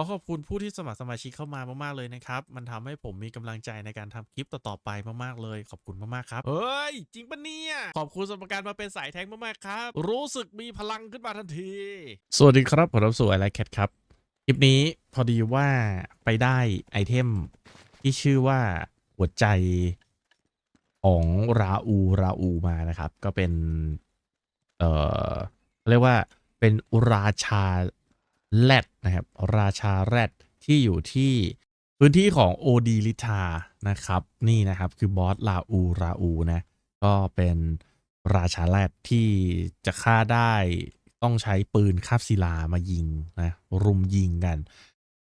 ขอขอบคุณผู้ที่สมัครสมาชิกเข้ามามากๆเลยนะครับ มันทำให้ผมมีกำลังใจในการทำคลิปต่อๆไปมากๆเลย ขอบคุณมากๆครับ เฮ้ย จริงปะเนี่ย ขอบคุณสำหรับการมาเป็นสายแทงมากๆครับ รู้สึกมีพลังขึ้นมาทันที สวัสดีครับผมรับสู่ไอไลแคทครับ คลิปนี้พอดีว่าไปได้ไอเทมที่ชื่อว่าหัวใจของราอูราอูมานะครับ ก็เป็น เอ่อเรียกว่าเป็นราชา แรดนะครับราชาแรดที่อยู่ที่พื้นที่ของโอดีลิทานะครับนี่นะครับคือบอสลาอูราอูนะก็เป็นราชาแรดที่จะฆ่าได้ต้องใช้ปืนคาบศิลามายิงนะรุมยิงกัน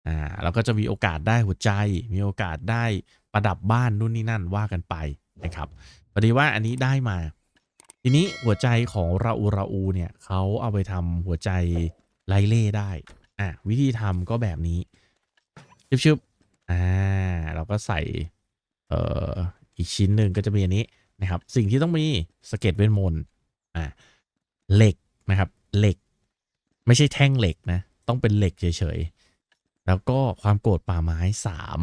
อ่าแล้วก็จะมีโอกาสได้หัวใจ มีโอกาสได้ประดับบ้านนู่นนี่นั่นว่ากันไปนะครับพอดีว่าอันนี้ได้มา ทีนี้หัวใจของราอูราอูเนี่ยเขาเอาไปทำหัวใจไลเล่ได้ อะวิธีทำก็แบบนี้ชึบๆอ่าเราก็ใส่เอ่ออีกชิ้นหนึ่งก็จะมีอันนี้นะครับ สิ่งที่ต้องมีสเก็ตเวทมนต์อ่าเหล็กนะครับเหล็ก ไม่ใช่แท่งเหล็กนะ ต้องเป็นเหล็กเฉยๆ แล้วก็ความโกรธป่าไม้สาม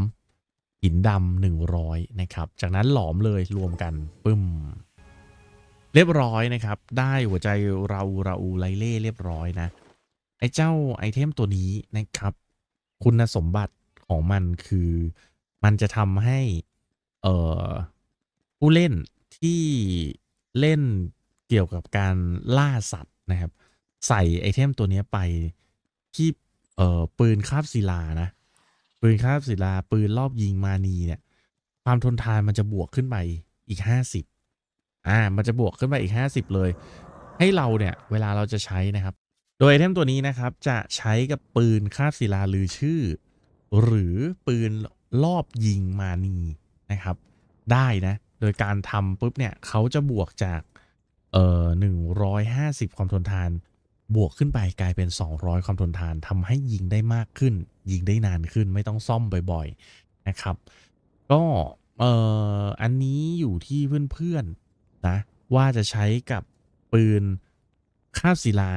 หินดำหนึ่งร้อยนะครับ จากนั้นหลอมเลยรวมกันปึ้ม เรียบร้อยนะครับ ได้หัวใจเราเราอูไลเล่เรียบร้อยนะ ไอ้เจ้าไอเทมตัวนี้นะครับ คุณสมบัติของมันคือมันจะทำให้ เอ่อ ผู้เล่นที่เล่นเกี่ยวกับการล่าสัตว์นะครับ ใส่ไอเทมตัวนี้ไปที่เอ่อปืนคาบศิลานะ ปืนคาบศิลา ปืนรอบยิงมานีเนี่ย ความทนทานมันจะบวกขึ้นไปอีกห้าสิบอ่า มันจะบวกขึ้นไปอีก50เลย ให้เราเนี่ย เวลาเราจะใช้นะครับ โดยไอเทมตัวนี้นะครับจะใช้กับปืนคาบศิลาลือชื่อ หรือปืนรอบยิงมานีนะครับ ได้นะ โดยการทำปุ๊บเนี่ยเขาจะบวกจากเอ่อ150ความทนทาน บวกขึ้นไปกลายเป็น 200 ความทนทานทำให้ยิงได้มากขึ้น ยิงได้นานขึ้นไม่ต้องซ่อมบ่อยๆนะครับ ก็เอ่ออันนี้อยู่ที่เพื่อนๆนะว่าจะใช้กับปืนคาบศิลา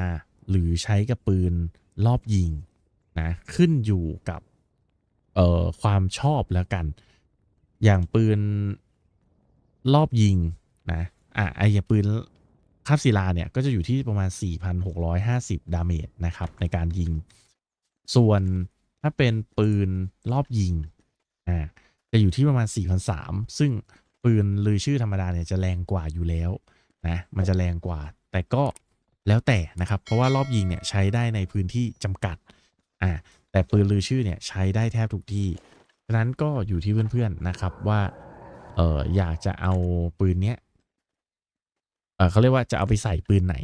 หรือใช้กับปืนรอบยิงนะขึ้นอยู่กับเอ่อความชอบแล้วกัน อย่างปืนรอบยิงนะอะไอ้อย่างปืนคาบศิลาเนี่ยก็จะอยู่ที่ประมาณ 4,650 ดาเมจนะครับในการยิง ส่วนถ้าเป็นปืนรอบยิงอ่าจะอยู่ที่ประมาณ 4,003ซึ่งปืนลือชื่อธรรมดาเนี่ยจะแรงกว่าอยู่แล้วนะมันจะแรงกว่า แต่ก็ แล้วแต่นะครับ เพราะว่ารอบยิงเนี่ยใช้ได้ในพื้นที่จำกัดอ่าแต่ปืนลือชื่อเนี่ยใช้ได้แทบทุกที่ฉะนั้นก็อยู่ที่เพื่อนๆนะครับว่าเอออยากจะเอาปืนเนี้ยเออเขาเรียกว่าจะเอาไปใส่ปืนไหน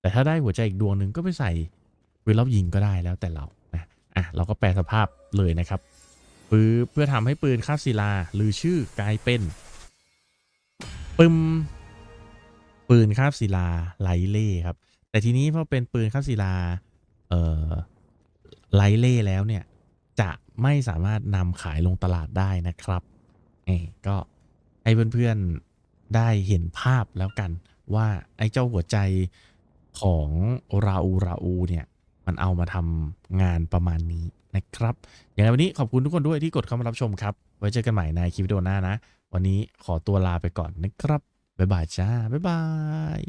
แต่ถ้าได้หัวใจอีกดวงหนึ่งก็ไปใส่ปืนรอบยิงก็ได้แล้วแต่เรานะอะเราก็แปลสภาพเลยนะครับปืนเพื่อทำให้ปืนคาบศิลาหรือชื่อกลายเป็นปึมปืนคาบศิลาไหลเล่ครับ แต่ทีนี้พอเป็นปืนคาบศิลาเอ่อไลเล่แล้วเนี่ย จะไม่สามารถนำขายลงตลาดได้นะครับเอ้ก็ให้เพื่อนๆได้เห็นภาพแล้วกันว่าไอ้เจ้าหัวใจของราอูราอูเนี่ยมันเอามาทำงานประมาณนี้นะครับ อย่างไรวันนี้ขอบคุณทุกคนด้วยที่กดเข้ามารับชมครับ ไว้เจอกันใหม่ในคลิปวิดีโอหน้านะ วันนี้ขอตัวลาไปก่อนนะครับ บ๊ายบายจ้า บ๊ายบาย